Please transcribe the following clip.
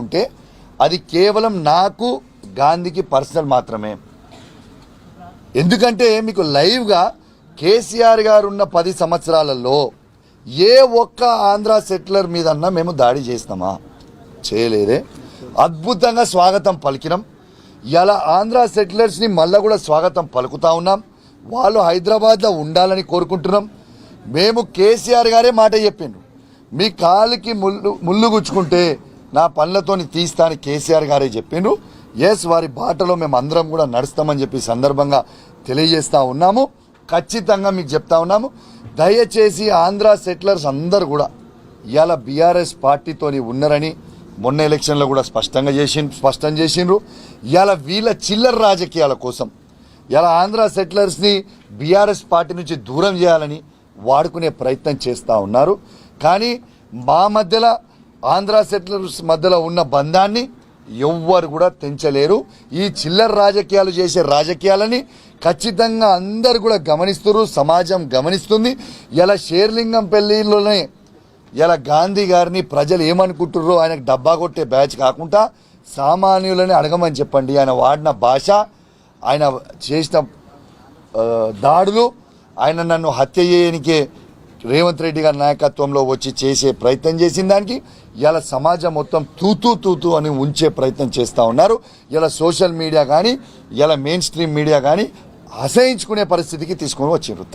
ఉంటే అది కేవలం నాకు గాంధీకి పర్సనల్ మాత్రమే. ఎందుకంటే మీకు లైవ్గా కేసీఆర్ గారు ఉన్న పది సంవత్సరాలలో ఏ ఒక్క ఆంధ్ర సెటిలర్ మీదన్నా మేము దాడి చేసినామా? చేయలేదే. అద్భుతంగా స్వాగతం పలికినాం. ఇలా ఆంధ్ర సెటిలర్స్ని మళ్ళీ కూడా స్వాగతం పలుకుతా ఉన్నాం. వాళ్ళు హైదరాబాద్లో ఉండాలని కోరుకుంటున్నాం. మేము కేసీఆర్ గారే మాట చెప్పిండు మీ కాలుకి ముళ్ళు ముళ్ళు గుచ్చుకుంటే నా పనులతోని తీస్తా అని కేసీఆర్ గారే చెప్పిండ్రు. ఎస్ వారి బాటలో మేము అందరం కూడా నడుస్తామని చెప్పి సందర్భంగా తెలియజేస్తూ ఉన్నాము. ఖచ్చితంగా మీకు చెప్తా ఉన్నాము. దయచేసి ఆంధ్ర సెటిలర్స్ అందరు కూడా ఇవాళ బీఆర్ఎస్ పార్టీతోని ఉన్నారని మొన్న ఎలక్షన్లో కూడా స్పష్టంగా చేసి స్పష్టం చేసిండ్రు. ఇవాళ వీళ్ళ చిల్లర రాజకీయాల కోసం ఇలా ఆంధ్ర సెటిలర్స్ని బీఆర్ఎస్ పార్టీ నుంచి దూరం చేయాలని వాడుకునే ప్రయత్నం చేస్తూ ఉన్నారు. కానీ మా మధ్యలో ఆంధ్ర సెటిలర్స్ మధ్యలో ఉన్న బంధాన్ని ఎవ్వరు కూడా తెంచలేరు. ఈ చిల్లర రాజకీయాలు చేసే రాజకీయాలని ఖచ్చితంగా అందరు కూడా గమనిస్తున్నారు సమాజం గమనిస్తుంది. ఇలా షేర్లింగం పెళ్ళిలోనే ఇలా గాంధీ గారిని ప్రజలు ఏమనుకుంటుర్రో ఆయనకు డబ్బా కొట్టే బ్యాచ్ కాకుండా సామాన్యులని అడగమని చెప్పండి. ఆయన వాడిన భాష ఆయన చేసిన దాడులు ఆయన నన్ను హత్య చేయనికే రేవంత్ రెడ్డి గారి నాయకత్వంలో వచ్చి చేసే ప్రయత్నం చేసిన దానికి ఇలా సమాజం మొత్తం తూతూ తూతూ అని ఉంచే ప్రయత్నం చేస్తూ ఉన్నారు. ఇలా సోషల్ మీడియా కానీ ఇలా మెయిన్ స్ట్రీమ్ మీడియా కానీ అసహించుకునే పరిస్థితికి తీసుకొని వచ్చిండ్రు